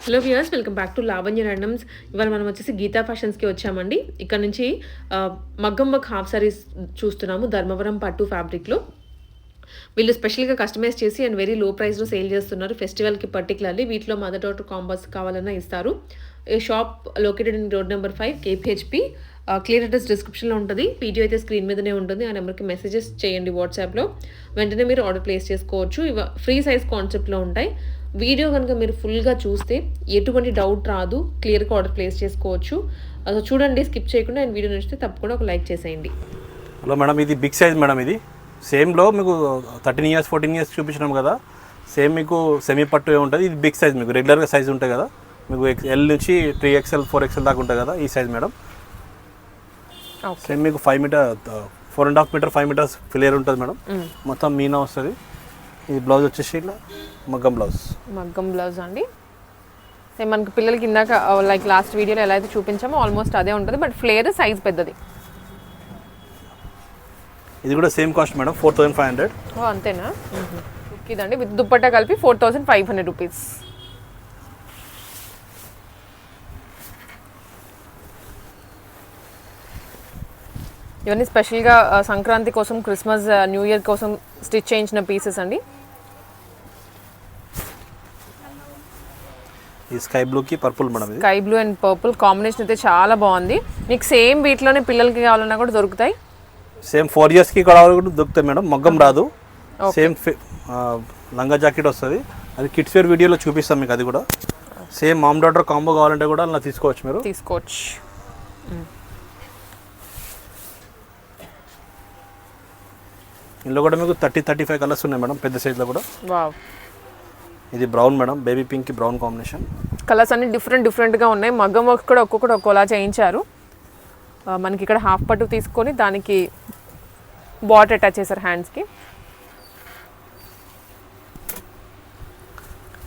Hello viewers welcome back to Lavanya randoms ఇవాళ మనం వచ్చేసి గీతా ఫ్యాషన్స్కి వచ్చామండి. ఇక్కడ నుంచి ఆ, మగ్గం వర్క్ హాఫ్ సారీస్ చూస్తున్నాము ధర్మవరం పట్టు ఫ్యాబ్రిక్లో వీళ్ళు స్పెషల్గా కస్టమైజ్ చేసి అండ్ వెరీ లో ప్రైస్లో సేల్ చేస్తున్నారు ఫెస్టివల్కి పర్టికులర్లీ వీటిలో మదర్ డాటర్ కాంబోస్ కావాలన్నా ఇస్తారు. ఈ shop located in road number five KPHB clear address డిస్క్రిప్షన్లో ఉంటుంది. వీడియో అయితే స్క్రీన్ మీదనే ఉంటుంది. ఆ నెంబర్కి మెసేజెస్ చేయండి వాట్సాప్లో వెంటనే మీరు ఆర్డర్ ప్లేస్ చేసుకోవచ్చు. ఇవ ఫ్రీ సైజ్ కాన్సెప్ట్లో ఉంటాయి. వీడియో కనుక మీరు ఫుల్గా చూస్తే ఎటువంటి డౌట్ రాదు. క్లియర్గా ఆర్డర్ ప్లేస్ చేసుకోవచ్చు. అసలు చూడండి స్కిప్ చేయకుండా అండ్ వీడియో నచ్చితే తప్పకుండా ఒక లైక్ చేసేయండి. హలో మేడం ఇది బిగ్ సైజ్ మేడం ఇది. సేమ్లో మీకు థర్టీన్ ఇయర్స్ ఫోర్టీన్ ఇయర్స్ చూపించినాం కదా. సేమ్ మీకు సెమీ పట్టు ఉంటుంది. ఇది బిగ్ సైజ్ మీకు. రెగ్యులర్గా సైజ్ ఉంటాయి కదా. మీకు ఎల్ నుంచి త్రీ ఎక్స్ఎల్ ఫోర్ ఎక్స్ఎల్ దాకా ఉంటుంది కదా ఈ సైజ్ మేడం. సేమ్ మీకు five meter four and half meter five meters clear ఉంటుంది మేడం మొత్తం మీనా వస్తుంది. ఇది బ్లౌజ్ వచ్చేసి ఇట్లా మగ్గం బ్లౌజ్ మగ్గం బ్లౌజ్ అండి. మనకి పిల్లలకి ఇందాక లైక్ లాస్ట్ వీడియోలో ఎలా అయితే చూపించామో ఆల్మోస్ట్ అదే ఉంటుంది బట్ ఫ్లేర్ సైజ్ పెద్దది. ఇది కూడా same cost madam four thousand five hundred ఓ అంతేనా? ఇదండి విత్ దుప్పట్టా కలిపి four thousand five hundred rupees ఇవన్నీ స్పెషల్గా సంక్రాంతి కోసం క్రిస్మస్ న్యూ ఇయర్ కోసం స్టిచ్ చేయించిన పీసెస్ అండి. ఈ స్కై బ్లూకి purple madam sky blue and purple combination అయితే చాలా బాగుంది. మీకు సేమ్ వీటిలోనే పిల్లలకి కావాలన్నా కూడా దొరుకుతాయి. సేమ్ ఫోర్ ఇయర్స్కి కావాలి కూడా దొరుకుతాయి మేడం. మగ్గం రాదు. సేమ్ లంగా జాకెట్ వస్తుంది. అది కిడ్స్ వేర్ వీడియోలో చూపిస్తాం మీకు అది కూడా. సేమ్ మామ్ డాటర్ కాంబో కావాలంటే కూడా అలా తీసుకోవచ్చు మీరు. తీసుకోవచ్చు. ఇందులో కూడా మీకు థర్టీ థర్టీ ఫైవ్ కలర్స్ ఉన్నాయి మేడం పెద్ద సైజ్లో కూడా. వావ్. ఇది brown madam baby pink brown combination. Colours అన్ని డిఫరెంట్ డిఫరెంట్గా ఉన్నాయి. మగ్గం వర్క్ కూడా ఒక్కొక్కటి ఒక్కోలా చేయించారు. మనకి ఇక్కడ హాఫ్ పట్టు తీసుకొని దానికి బాట్ అటాచ్ చేశారు హ్యాండ్స్కి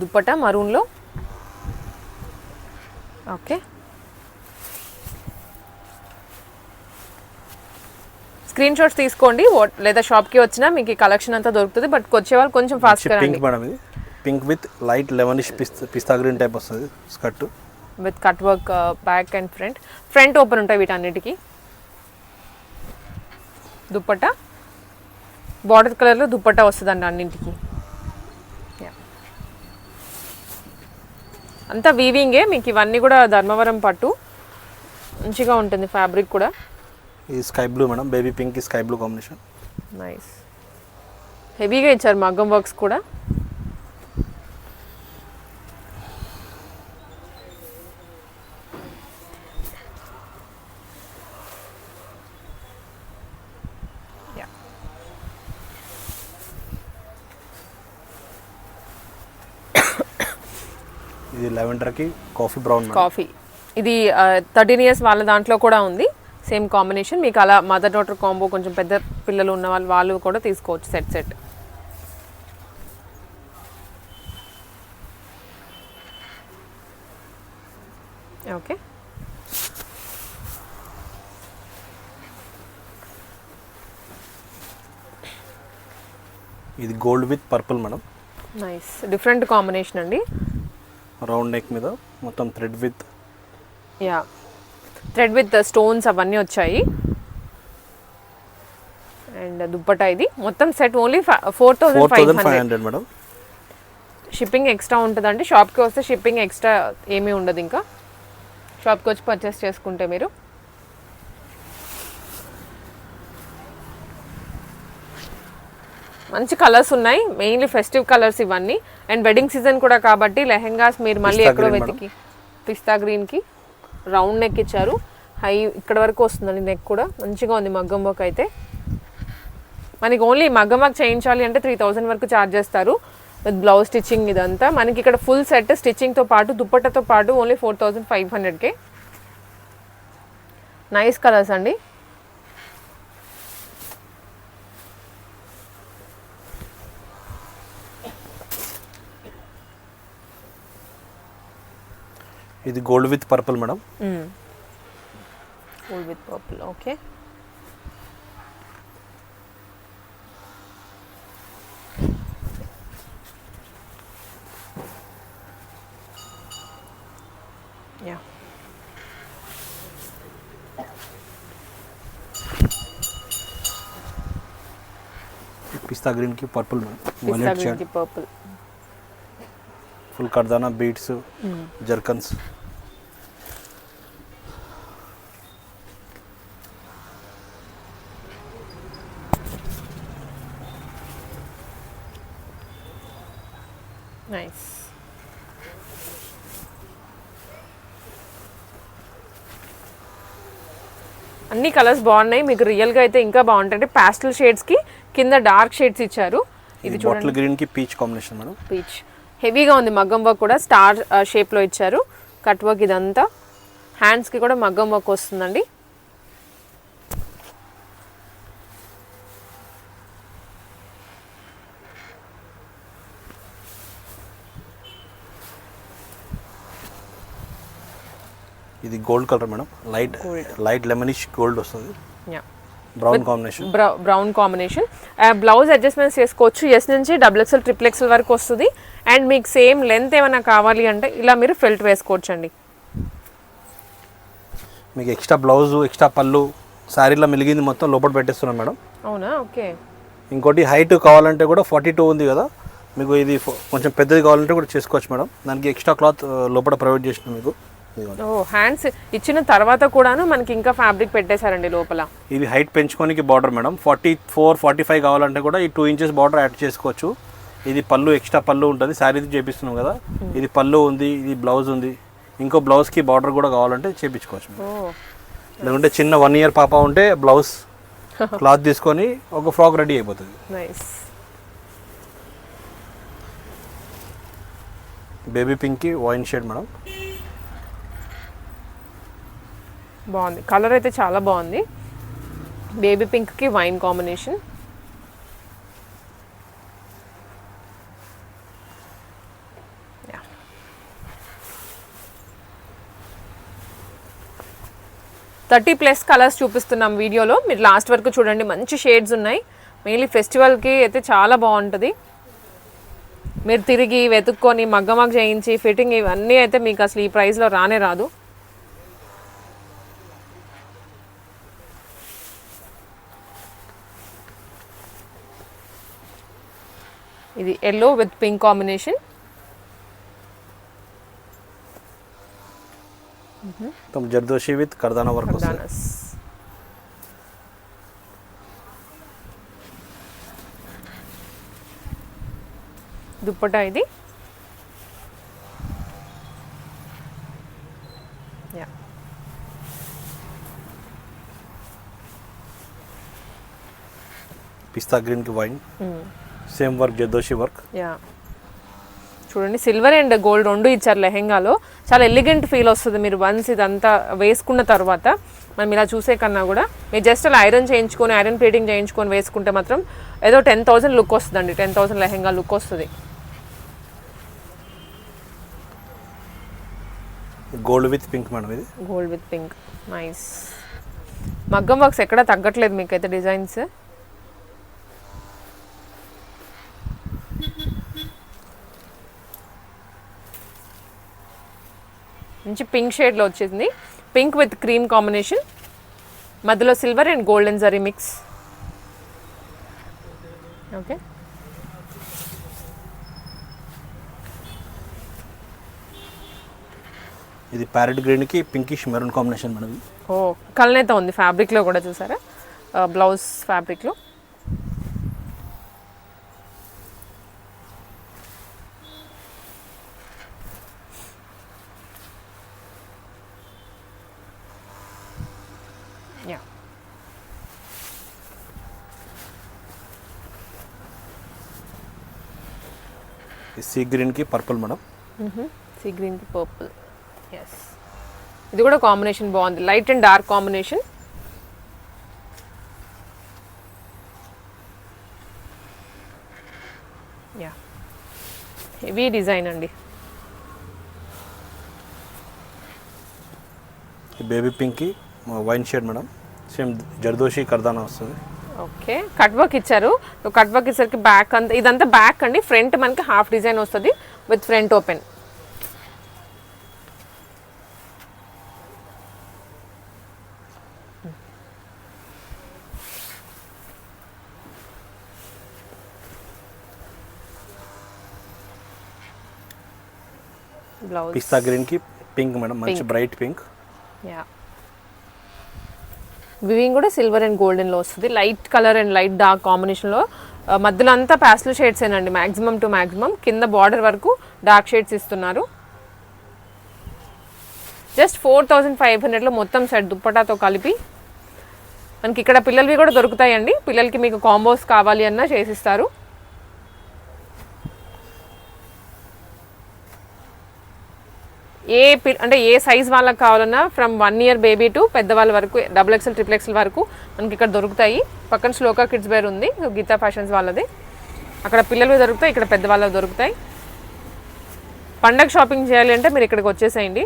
దుప్పట మరూన్లో ఓకే. స్క్రీన్ షాట్స్ తీసుకోండి. లేదా షాప్కి వచ్చినా మీకు ఈ కలెక్షన్ అంతా దొరుకుతుంది. బట్ వచ్చే వాళ్ళు కొంచెం ఫాస్ట్గా పింక్ మేడం ఇది. Pink with light lemonish pista green type వస్తుంది. Skirt. With cut work back and front. Front open ఉంటాయి వీటన్నిటికీ. దుప్పట్ట బార్డర్ కలర్లో దుప్పట్ట వస్తుందండి అన్నింటికి. Yeah. అంతా వీవింగే మీకు ఇవన్నీ కూడా ధర్మవరం పట్టు. మంచిగా ఉంటుంది ఫ్యాబ్రిక్ కూడా. ఇది sky blue madam baby pink sky blue combination. Nice. హెవీగా ఇచ్చారు మగ్గం వర్క్స్ కూడా. ఇది లెవెండర్కి కాఫీ బ్రౌన్ కాఫీ. ఇది థర్టీన్ ఇయర్స్ వాళ్ళ దాంట్లో కూడా ఉంది. Same combination. మీకు అలా మదర్ డాటర్ కాంబో కొంచెం పెద్ద పిల్లలు ఉన్న వాళ్ళు వాళ్ళు కూడా తీసుకోవచ్చు సెట్ సెట్. ఓకే. ఇది gold with purple madam. Nice. Different combination అండి. రౌండ్ నెక్ మీద మొత్తం thread with. Yeah. Thread with stones అవన్నీ వచ్చాయి. అండ్ దుప్పటా ఇది. మొత్తం set only four thousand five hundred. Madam. Shipping extra ఉంటుందండి. షాప్కి వస్తే షిప్పింగ్ ఎక్స్ట్రా ఏమీ ఉండదు ఇంకా. షాప్కి వచ్చి పర్చేస్ చేసుకుంటే మీరు. మంచి కలర్స్ ఉన్నాయి. మెయిన్లీ ఫెస్టివ్ కలర్స్ ఇవన్నీ. అండ్ వెడ్డింగ్ సీజన్ కూడా కాబట్టి లెహెంగాస్ మీరు మళ్ళీ ఎక్కడో వెతికి. పిస్తా గ్రీన్కి. రౌండ్ నెక్ ఇచ్చారు. హై ఇక్కడ వరకు వస్తుందండి నెక్ కూడా. మంచిగా ఉంది మగ్గం వర్క్ అయితే. మనకి ఓన్లీ మగ్గం వర్క్ చేయించాలి అంటే త్రీ థౌసండ్ వరకు ఛార్జ్ చేస్తారు. విత్ బ్లౌజ్ స్టిచ్చింగ్ ఇదంతా. మనకి ఇక్కడ ఫుల్ సెట్ స్టిచ్చింగ్తో పాటు దుప్పట్టతో పాటు ఓన్లీ ఫోర్ థౌజండ్ ఫైవ్ హండ్రెడ్కే నైస్ కలర్స్ అండి. ఇది gold with purple madam. Full with purple okay. Yeah. Pista గ్రీన్కి purple madam. Pista violet green షేడ్కి purple. Full kardana beads zircons. Nice అన్ని కలర్స్ బాగున్నాయి. మీకు రియల్గా అయితే ఇంకా బాగుంటాయి. ప్యాస్టల్ షేడ్స్కి కింద డార్క్ షేడ్స్ ఇచ్చారు. ఇది చూడండి. బాటిల్ గ్రీన్కి పీచ్ కాంబినేషన్ మేడం. పీచ్ హెవీగా ఉంది మగ్గం వర్క్ కూడా. స్టార్ షేప్లో ఇచ్చారు. కట్ వర్క్ ఇదంతా. హ్యాండ్స్కి కూడా మగ్గం వర్క్ వస్తుందండి. ఇది gold colour madam light light lemonish gold వస్తుంది. Yeah brown combination brown combination blouse adjustments చేసుకోవచ్చు. ఎస్ నుంచి డబుల్ ఎక్స్ఎల్ ట్రిపుల్ ఎక్స్ఎల్ వరకు వస్తుంది. అండ్ మీకు సేమ్ లెంత్ ఏమైనా కావాలి అంటే ఇలా మీరు ఫిల్ట్ వేసుకోవచ్చు అండి మీకు ఎక్స్ట్రా బ్లౌజ్ ఎక్స్ట్రా పళ్ళు శారీలో మిలిగింది మొత్తం లోపల పెట్టేస్తున్నాం మేడం. అవునా? ఓకే. ఇంకోటి హైట్ కావాలంటే కూడా ఫార్టీ టూ ఉంది కదా. మీకు ఇది కొంచెం పెద్దది కావాలంటే కూడా చేసుకోవచ్చు మేడం. దానికి ఎక్స్ట్రా క్లాత్ లోపల ప్రొవైడ్ చేసిన మీకు. ఓ హ్యాండ్స్ ఇచ్చిన తర్వాత కూడాను మనకి ఇంకా ఫ్యాబ్రిక్ పెట్టేశారండి లోపల. ఇది height పెంచుకోనికి border madam. Forty four forty five కావాలంటే కూడా ఈ టూ ఇంచెస్ బార్డర్ యాడ్ చేసుకోవచ్చు. ఇది పళ్ళు ఎక్స్ట్రా పళ్ళు ఉంటుంది. శారీ చేపిస్తున్నాం కదా. ఇది పళ్ళు ఉంది ఇది బ్లౌజ్ ఉంది. ఇంకో బ్లౌజ్కి బార్డర్ కూడా కావాలంటే చేపించుకోవచ్చు లేకుంటే చిన్న వన్ ఇయర్ పాప ఉంటే బ్లౌజ్ క్లాత్ తీసుకొని ఒక ఫ్రాక్ రెడీ అయిపోతుంది. బేబీ పింక్కి వైన్ షేడ్ మేడం. బాగుంది. కలర్ అయితే చాలా బాగుంది. బేబీ పింక్కి wine combination thirty plus colours చూపిస్తున్నాం వీడియోలో. మీరు లాస్ట్ వరకు చూడండి. మంచి షేడ్స్ ఉన్నాయి. మెయిన్లీ ఫెస్టివల్కి అయితే చాలా బాగుంటుంది. మీరు తిరిగి వెతుక్కొని మగ్గమగ్ చేయించి ఫిట్టింగ్ ఇవన్నీ అయితే మీకు అసలు ఈ ప్రైస్లో రానే రాదు. ఇది ఎల్లో విత్ పింక్ కాంబినేషన్ మొత్తం జర్దోషి విత్ కర్దానా వర్క్ వస్తుంది దానస్ దుప్పటా ఇది. యా. పిస్తా గ్రీన్కి wine. Same work zardozi work yeah చూడండి సిల్వర్ అండ్ గోల్డ్ రెండు ఇచ్చారు లెహెంగాలో. చాలా ఎలిగెంట్ ఫీల్ వస్తుంది మీరు వన్స్ ఇదంతా వేసుకున్న తర్వాత. మనం ఇలా చూసే కన్నా కూడా మీరు జస్ట్ అలా ఐరన్ చేయించుకొని ఐరన్ ప్లేటింగ్ చేయించుకొని వేసుకుంటే మాత్రం ఏదో టెన్ థౌసండ్ లుక్ వస్తుందండి. టెన్ థౌసండ్ లెహెంగా లుక్ వస్తుంది. గోల్డ్ విత్ పింక్ మేడం ఇది. గోల్డ్ విత్ పింక్ నైస్ మగ్గం వర్క్స్ ఎక్కడ తగ్గట్లేదు మీకైతే డిజైన్స్. మంచి పింక్ షేడ్లో వచ్చింది పింక్ విత్ క్రీమ్ కాంబినేషన్ మధ్యలో silver and golden zari mix okay ఇది ప్యారెట్ గ్రీన్కి పింకిష్ మెరూన్ కాంబినేషన్ మేడం ఇది ఓ కలనేత ఉంది ఫ్యాబ్రిక్లో కూడా చూసారా? బ్లౌజ్ ఫ్యాబ్రిక్లో యా ఈ సీ గ్రీన్కి పర్పుల్ మేడం సీ గ్రీన్కి పర్పుల్ ఎస్ ఇది కూడా కాంబినేషన్ బాగుంది. Light and dark combination yeah heavy design అండి. బేబీ పింక్కి wine shade madam. Same zardozi kardana వస్తుంది. ఓకే కట్ వర్క్ ఇచ్చారు. కట్ వర్క్ ఇచ్చేసరికి బ్యాక్ అంతా ఇదంతా బ్యాక్ అండి. ఫ్రంట్ మనకి హాఫ్ డిజైన్ వస్తుంది విత్ ఫ్రంట్ ఓపెన్ పిస్తా గ్రీన్కి పింక్ మేడం. మంచి బ్రైట్ పింక్ యా వివింగ్ కూడా సిల్వర్ అండ్ గోల్డెన్లో వస్తుంది. Light colour and light dark కాంబినేషన్లో. మధ్యలో అంతా ప్యాస్టల్ షేడ్స్ ఏనండి మ్యాక్సిమం టు మ్యాక్సిమం కింద బార్డర్ వరకు డార్క్ షేడ్స్ ఇస్తున్నారు. జస్ట్ ఫోర్ థౌజండ్ ఫైవ్ హండ్రెడ్లో మొత్తం సెట్ దుప్పటాతో కలిపి. మనకి ఇక్కడ పిల్లలవి కూడా దొరుకుతాయండి. పిల్లలకి మీకు కాంబోస్ కావాలి అన్నా చేసిస్తారు. ఏ పి అంటే ఏ సైజ్ వాళ్ళకి కావాలన్నా from one year baby to పెద్దవాళ్ళ వరకు డబుల్ ఎక్స్ఎల్ ట్రిపుల్ ఎక్స్ఎల్ వరకు మనకి ఇక్కడ దొరుకుతాయి. పక్కన శ్లోకా కిడ్స్ వేర్ ఉంది. గీతా ఫ్యాషన్స్ వాళ్ళది. అక్కడ పిల్లలు దొరుకుతాయి ఇక్కడ పెద్దవాళ్ళవి దొరుకుతాయి. పండగ షాపింగ్ చేయాలి అంటే మీరు ఇక్కడికి వచ్చేసేయండి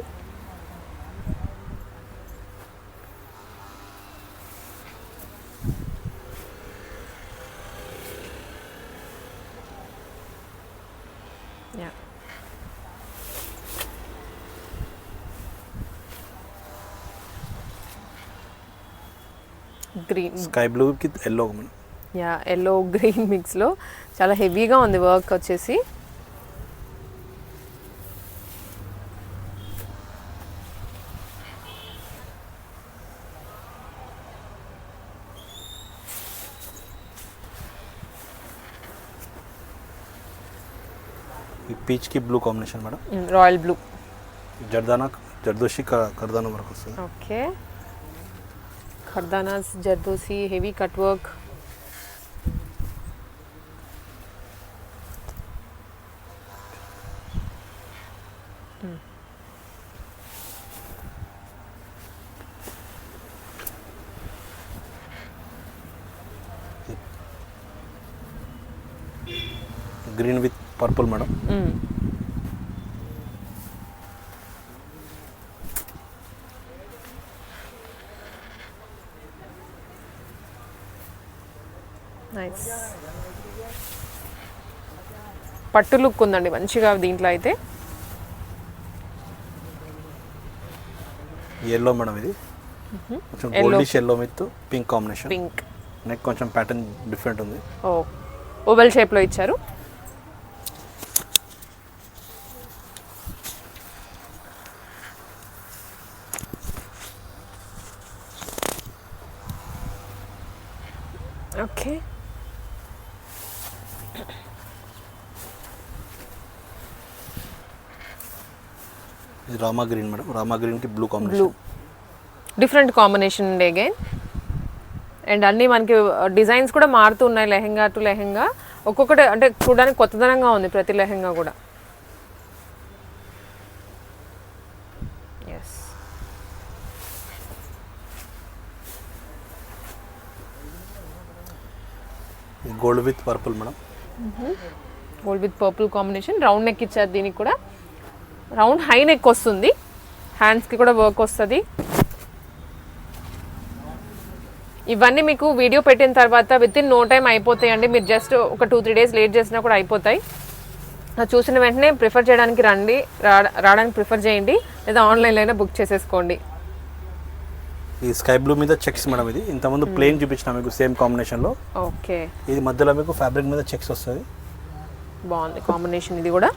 Yeah. గ్రీన్ స్కై బ్లూకి yellow madam yeah yellow green మిక్స్లో చాలా హెవీగా ఉంది వర్క్ వచ్చేసి. ఈ పీచ్కి blue combination madam? Royal blue జర్దానా zardozi క- కర్దానా వరకు వస్తుంది. Okay kardanas zardozi heavy cut work green with purple nice పట్టు లుక్ ఉందండి మంచిగా దీంట్లో అయితే. ఎల్లో మేడం ఇది. కొంచెం. Goldish yellow with pink combination pink neck కొంచెం ప్యాటర్న్ డిఫరెంట్ ఉంది. ఓ ఓవెల్ షేప్లో ఇచ్చారు. ఓకే ఇది రామా గ్రీన్ మేడం. రామా గ్రీన్కి blue blue combination different combination ఉండే అగైన్ అండ్ అన్నీ మనకి డిజైన్స్ కూడా మారుతూ ఉన్నాయి లెహెంగా టు లెహెంగా. ఒక్కొక్కటి అంటే చూడడానికి కొత్తదనంగా ఉంది ప్రతి లెహెంగా కూడా. Gold with purple madam. Gold with purple combination round neck ఇచ్చారు దీనికి కూడా. రౌండ్ హై నెక్ వస్తుంది. హ్యాండ్స్కి కూడా వర్క్ వస్తుంది. ఇవన్నీ మీకు వీడియో పెట్టిన తర్వాత విత్ ఇన్ నో టైం అయిపోతాయండి. మీరు జస్ట్ ఒక టూ త్రీ డేస్ లేట్ చేసినా కూడా అయిపోతాయి. చూసిన వెంటనే ప్రిఫర్ చేయడానికి రండి. రా- రావడానికి ప్రిఫర్ చేయండి. లేదా ఆన్లైన్లో అయినా బుక్ చేసేసుకోండి. ఈ స్కై బ్లూ మీద చెక్స్ మేడం ఇది. ఇంతకుముందు ప్లేన్ చూపించిన మీకు సేమ్ కాంబినేషన్లో ఓకే. ఇది మధ్యలో మీకు ఫ్యాబ్రిక్ మీద చెక్స్ వస్తుంది. బాగుంది. కాంబినేషన్ ఇది కూడా.